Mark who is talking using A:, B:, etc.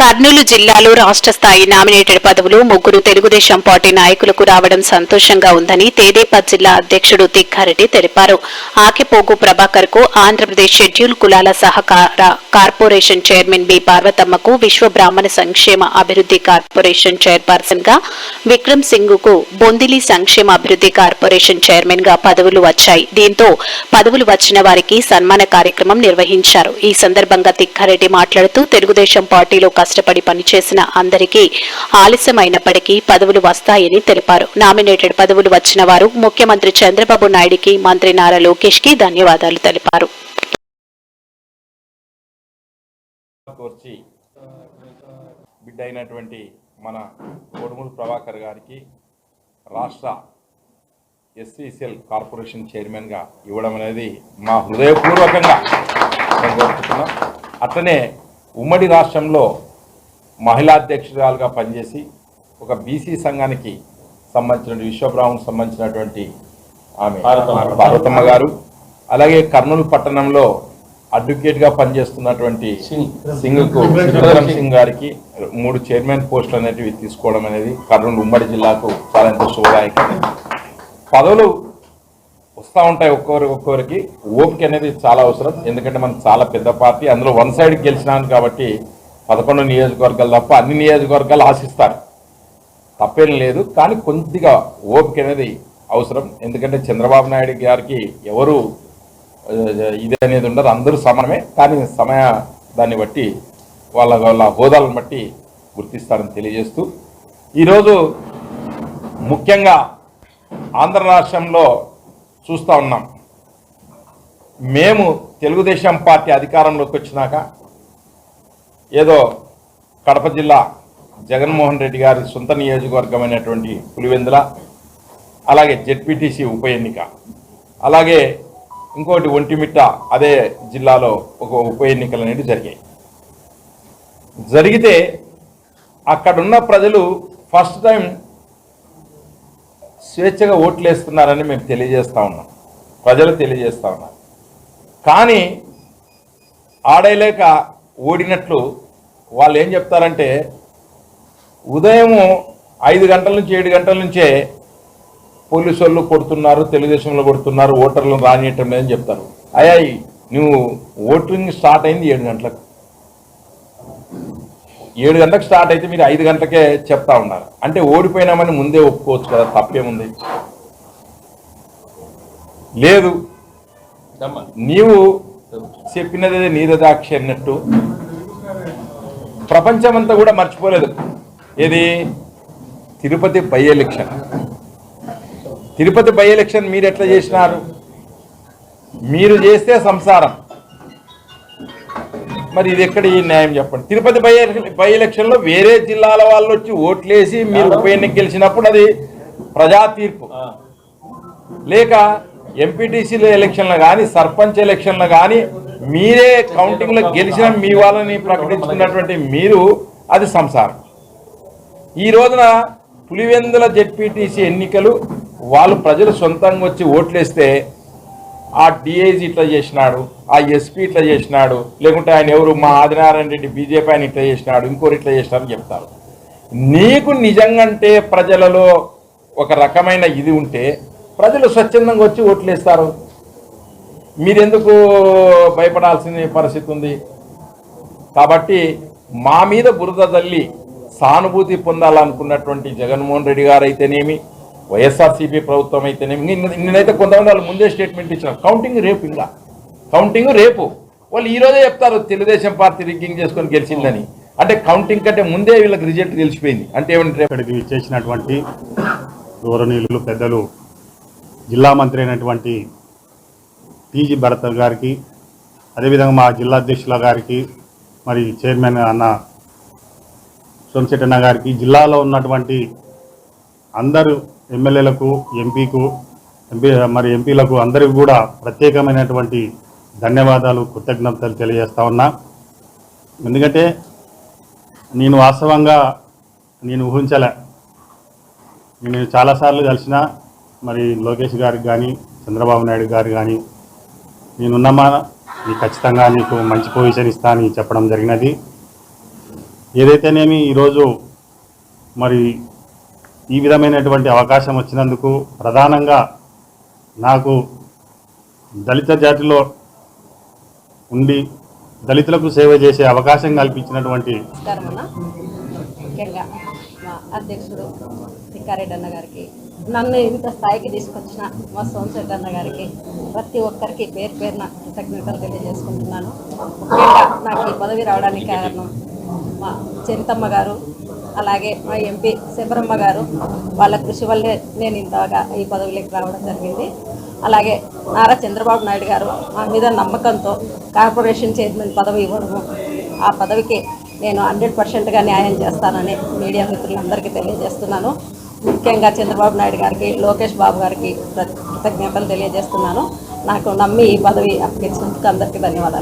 A: కర్నూలు జిల్లాలో రాష్ట్ర స్థాయి నామినేటెడ్ పదవులు ముగ్గురు తెలుగుదేశం పార్టీ నాయకులకు రావడం సంతోషంగా ఉందని తేదేపా జిల్లా అధ్యక్షుడు తిక్కారెడ్డి తెలిపారు. ఆకిపోగు ప్రభాకర్కు ఆంధ్రప్రదేశ్ షెడ్యూల్ కులాల సహకార కార్పొరేషన్ చైర్మన్ బి పార్వతమ్మకు విశ్వ బ్రాహ్మణ సంక్షేమ అభివృద్ధి కార్పొరేషన్ చైర్పర్సన్గా విక్రమ్ సింగ్కు బొందిలి సంక్షేమ అభివృద్ధి కార్పొరేషన్ చైర్మన్గా పదవులు వచ్చాయి. దీంతో పదవులు వచ్చిన వారికి సన్మాన కార్యక్రమం నిర్వహించారు. ఈ సందర్భంగా తిక్కారెడ్డి మాట్లాడుతూ తెలుగుదేశం పార్టీలో కష్టపడి పనిచేసిన అందరికీ ఆలస్యమైనప్పటికీ పదవులు వస్తాయని తెలిపారు. నామినేటెడ్ పదవులు వచ్చిన వారు ముఖ్యమంత్రి చంద్రబాబు నాయుడికి మంత్రి నారా లోకేష్కి ధన్యవాదాలు తెలిపారు.
B: బిడ్డ అయినటువంటి మన కోడుమూరు ప్రభాకర్ గారికి రాష్ట్ర ఎస్సీసీఎల్ కార్పొరేషన్ చైర్మన్గా ఇవ్వడం అనేది మా హృదయపూర్వకంగా మేము కోరుకుంటున్నాం. అట్లనే ఉమ్మడి రాష్ట్రంలో మహిళా అధ్యక్షురాలుగా పనిచేసి ఒక బీసీ సంఘానికి సంబంధించిన విశ్వబ్రాహ్మణ్ సంబంధించినటువంటి ఆమె.
C: పార్వతమ్మ.
B: గారు. అలాగే కర్నూలు పట్టణంలో అడ్వకేట్గా పనిచేస్తున్నటువంటి
C: సింగ్.
B: సింగ్కు విక్రమ్ సింగ్. గారికి మూడు చైర్మన్ పోస్టులు అనేటివి తీసుకోవడం అనేది కర్నూలు ఉమ్మడి జిల్లాకు చాలా ఎంతో శుభదాయకం. పదవులు వస్తూ ఉంటాయి ఒక్కొక్కరి ఒక్కొక్కరికి. ఓపిక అనేది చాలా అవసరం. ఎందుకంటే మనం చాలా పెద్ద పార్టీ. అందులో వన్ సైడ్ గెలిచినాను కాబట్టి పదకొండు నియోజకవర్గాలు తప్ప అన్ని నియోజకవర్గాలు ఆశిస్తారు. తప్పేం లేదు కానీ కొద్దిగా ఓపిక అనేది అవసరం. ఎందుకంటే చంద్రబాబు నాయుడు గారికి ఎవరు ఇది అనేది ఉండదు. అందరూ సమానమే కానీ సమయ దాన్ని బట్టి వాళ్ళ వాళ్ళ హోదాలను బట్టి గుర్తిస్తారని తెలియజేస్తూ ఈరోజు ముఖ్యంగా ఆంధ్ర రాష్ట్రంలో చూస్తూ ఉన్నాం. మేము తెలుగుదేశం పార్టీ అధికారంలోకి వచ్చినాక ఏదో కడప జిల్లా జగన్మోహన్ రెడ్డి గారి సొంత నియోజకవర్గమైనటువంటి పులివెందుల అలాగే జెడ్పీటీసీ ఉప ఎన్నిక అలాగే ఇంకోటి ఒంటిమిట్ట అదే జిల్లాలో ఒక ఉప ఎన్నికలు అనేవి జరిగాయి. జరిగితే అక్కడున్న ప్రజలు ఫస్ట్ టైం స్వేచ్ఛగా ఓట్లు వేస్తున్నారని మేము తెలియజేస్తా ఉన్నాం. ప్రజలు తెలియజేస్తా ఉన్నారు. కానీ ఆడలేక ఓడినట్లు వాళ్ళు ఏం చెప్తారంటే ఉదయము ఐదు గంటల నుంచి ఏడు గంటల నుంచే పోలీసు వాళ్ళు కొడుతున్నారు తెలుగుదేశంలో కొడుతున్నారు ఓటర్లను రానియటం లేదని చెప్తారు. అయ్యా నువ్వు ఓటింగ్ స్టార్ట్ అయింది ఏడు గంటలకు. ఏడు గంటలకు స్టార్ట్ అయితే మీరు ఐదు గంటలకే చెప్తా ఉన్నారు. అంటే ఓడిపోయినామని ముందే ఒప్పుకోవచ్చు కదా తప్పేముంది? లేదు. నీవు చెప్పినదే నీరదాక్షి అన్నట్టు. ప్రపంచమంతా కూడా మర్చిపోలేదు. ఏది? Tirupati by election. Tirupati by election మీరు ఎట్లా చేసినారు? మీరు చేస్తే సంసారం. మరి ఇది ఎక్కడ ఈ న్యాయం చెప్పండి? తిరుపతి బై బై ఎలక్షన్లో వేరే జిల్లాల వాళ్ళు వచ్చి ఓట్లేసి మీరు ఉప ఎన్నిక గెలిచినప్పుడు అది ప్రజా తీర్పు లేక ఎంపీటీసీల ఎలక్షన్లు కానీ సర్పంచ్ ఎలక్షన్లు కానీ మీరే కౌంటింగ్లో గెలిచిన మీ వాళ్ళని ప్రకటించుకున్నటువంటి మీరు అది సంసారం. ఈ రోజున పులివెందుల జెడ్పీటీసీ ఎన్నికలు వాళ్ళు ప్రజలు సొంతంగా వచ్చి ఓట్లేస్తే ఆ డిఐజీ ఇట్లా చేసినాడు ఆ ఎస్పీ ఇట్లా చేసినాడు లేకుంటే ఆయన ఎవరు మా ఆదినారాయణ రెడ్డి బీజేపీ ఆయన ఇట్లా చేసినాడు ఇంకోరు ఇట్లా చేసినారని చెప్తారు. నీకు నిజంగంటే ప్రజలలో ఒక రకమైన ఇది ఉంటే ప్రజలు స్వచ్ఛందంగా వచ్చి ఓట్లేస్తారు. మీరెందుకు భయపడాల్సిన పరిస్థితి ఉంది? కాబట్టి మా మీద బురద తల్లి సానుభూతి పొందాలనుకున్నటువంటి జగన్మోహన్ రెడ్డి గారు అయితేనేమి వైఎస్ఆర్సీపీ ప్రభుత్వం అయితేనేమి నేనైతే నిన్నైతే కొంతమంది వాళ్ళు ముందే స్టేట్మెంట్ ఇచ్చిన కౌంటింగ్ రేపు ఇంకా కౌంటింగ్ రేపు. వాళ్ళు ఈరోజే చెప్తారు తెలుగుదేశం పార్టీ రిగ్గింగ్ చేసుకొని గెలిచిందని. అంటే కౌంటింగ్ కంటే ముందే వీళ్ళకి రిజల్ట్ తెలిసిపోయింది అంటే ఏమంటే
D: ఇక్కడికి విచ్చేసినటువంటి గౌరవనీయులు పెద్దలు జిల్లా మంత్రి అయినటువంటి టీజీ భరత్ గారికి అదేవిధంగా మా జిల్లా అధ్యక్షుల గారికి మరి చైర్మన్ అన్న సోమశెట్టన్న గారికి జిల్లాలో ఉన్నటువంటి అందరు ఎమ్మెల్యేలకు ఎంపీకు ఎంపీ మరి ఎంపీలకు అందరికి కూడా ప్రత్యేకమైనటువంటి ధన్యవాదాలు కృతజ్ఞతలు తెలియజేస్తా ఉన్నా. ఎందుకంటే నేను వాస్తవంగా నేను ఊహించలే. నేను చాలాసార్లు కలిసిన మరి లోకేష్ గారికి కానీ చంద్రబాబు నాయుడు గారు కానీ నేనున్నమ్మా నీకు ఖచ్చితంగా నీకు మంచి పొజిషన్ ఇస్తా అని చెప్పడం జరిగినది. ఏదైతేనేమి ఈరోజు మరి ఈ విధమైనటువంటి అవకాశం వచ్చినందుకు ప్రధానంగా నాకు దళిత జాతిలో ఉండి దళితులకు సేవ చేసే అవకాశం కల్పించినటువంటి
C: ముఖ్యంగా మా అధ్యక్షుడు తిక్కారెడ్డి అన్న గారికి నన్ను ఇంత స్థాయికి తీసుకొచ్చిన మా సోమశెట్టి అన్న గారికి ప్రతి ఒక్కరికి పేరు పేరున కృతజ్ఞతలు తెలియజేసుకుంటున్నాను. ముఖ్యంగా నాకు ఈ పదవి రావడానికి కారణం మా చరితమ్మ గారు అలాగే మా ఎంపీ శబరమ్మ గారు. వాళ్ళ కృషి వల్లే నేను ఇంతగా ఈ పదవిలోకి రావడం జరిగింది. అలాగే నారా చంద్రబాబు నాయుడు గారు మా మీద నమ్మకంతో కార్పొరేషన్ చైర్మన్ పదవి ఇవ్వడము ఆ పదవికి నేను హండ్రెడ్ పర్సెంట్గా న్యాయం చేస్తానని మీడియా మిత్రులందరికీ తెలియజేస్తున్నాను. ముఖ్యంగా చంద్రబాబు నాయుడు గారికి లోకేష్ బాబు గారికి కృతజ్ఞతలు తెలియజేస్తున్నాను. నాకు నమ్మి ఈ పదవి అప్పగించినందుకు అందరికీ ధన్యవాదాలు.